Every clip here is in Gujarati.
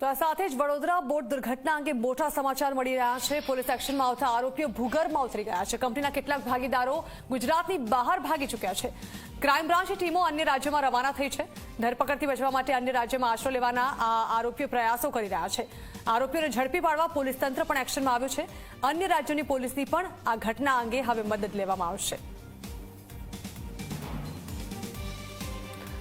તો આ સાથે જ વડોદરા બોટ દુર્ઘટના અંગે મોટા સમાચાર મળી રહ્યા છે. પોલીસ એક્શનમાં આવતા આરોપીઓ ભૂગર્ભમાં ઉતરી ગયા છે. કંપનીના કેટલાક ભાગીદારો ગુજરાતની બહાર ભાગી ચૂક્યા છે. ક્રાઇમ બ્રાન્ચની ટીમો અન્ય રાજ્યોમાં રવાના થઈ છે. ધરપકડથી બચવા માટે અન્ય રાજ્યમાં આશરો લેવાના આ આરોપીઓ પ્રયાસો કરી રહ્યા છે. આરોપીઓને ઝડપી પાડવા પોલીસ તંત્ર પણ એક્શનમાં આવ્યું છે. અન્ય રાજ્યોની પોલીસની પણ આ ઘટના અંગે હવે મદદ લેવામાં આવશે.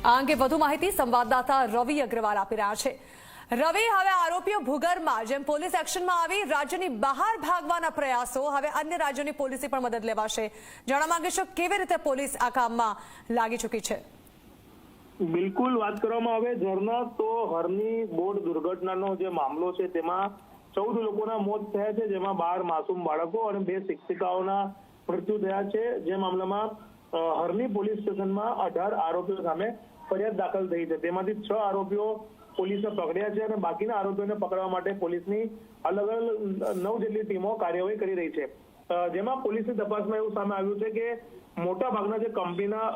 આ અંગે વધુ માહિતી સંવાદદાતા રવિ અગ્રવાલ આપી રહ્યા છે. રવિ, હવે આરોપીઓ ભૂગર્ભમાં, જેમ પોલીસ એક્શનમાં આવી, રાજ્યની બહાર ભાગવાના પ્રયાસો, હવે અન્ય રાજ્યોની પોલીસી પણ મદદ લેવાશે. જાણવા માંગીશો કેવી રીતે પોલીસ આ કામમાં લાગી ચૂકી છે. બિલકુલ વાત કરવામાં આવે ઝરના તો હરની બોટ દુર્ઘટનાનો જે મામલો છે, તેમાં ચૌદ લોકોના મોત થયા છે, જેમાં બાર માસૂમ બાળકો અને બે શિક્ષિકાઓના મૃત્યુ થયા છે. જે મામલામાં હરની પોલીસ સ્ટેશનમાં અઢાર આરોપીઓ સામે ફરિયાદ દાખલ થઈ છે. તેમાંથી છ આરોપીઓ પોલીસે પકડ્યા છે અને બાકીના આરોપીઓને પકડવા માટે પોલીસની અલગ અલગ નવ જેટલી ટીમો કાર્યવાહી કરી રહી છે. જેમાં પોલીસની તપાસમાં એવું સામે આવ્યું છે કે મોટા ભાગના જે કંપનીના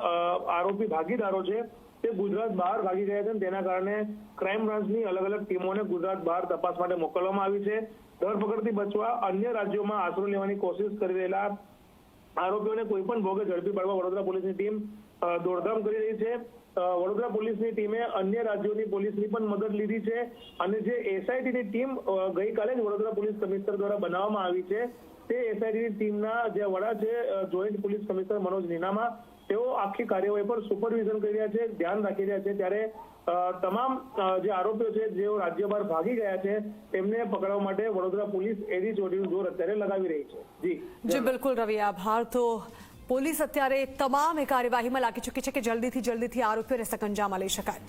આરોપી ભાગીદારો છે તે ગુજરાત બહાર ભાગી ગયા છે તેના કારણે ક્રાઇમ બ્રાન્ચની અલગ અલગ ટીમોને ગુજરાત બહાર તપાસ માટે મોકલવામાં આવી છે. ધરપકડથી બચવા અન્ય રાજ્યોમાં આશરો લેવાની કોશિશ કરી રહેલા આરોપીઓને કોઈ પણ ભોગે ઝડપી પાડવા વડોદરા પોલીસની ટીમ દોડધામ કરી રહી છે. વડોદરા પોલીસની ટીમે અન્ય રાજ્યોની પોલીસની પણ મદદ લીધી છે અને જે એસઆઈટીની ટીમ ગઈકાલે જ વડોદરા પોલીસ કમિશનર દ્વારા બનાવવામાં આવી છે, તે એસઆઈટીની ટીમના જે વડા છે joint police commissioner Manoj Ninama તેઓ આખી કાર્યવાહી પર સુપરવિઝન કરી રહ્યા છે, ધ્યાન રાખી રહ્યા છે. ત્યારે તમામ જે આરોપીઓ છે, જેઓ રાજ્ય બહાર ભાગી ગયા છે, તેમને પકડવા માટે વડોદરા પોલીસ એની ચોટીનું જોર અત્યારે લગાવી રહી છે. જી. જી, બિલકુલ, રવિ, આભાર. તો પોલીસ અત્યારે તમામ કાર્યવાહીમાં લાગી ચૂકી છે કે જલ્દીથી જલ્દીથી આરોપીઓને સકંજામાં લઈ શકાય.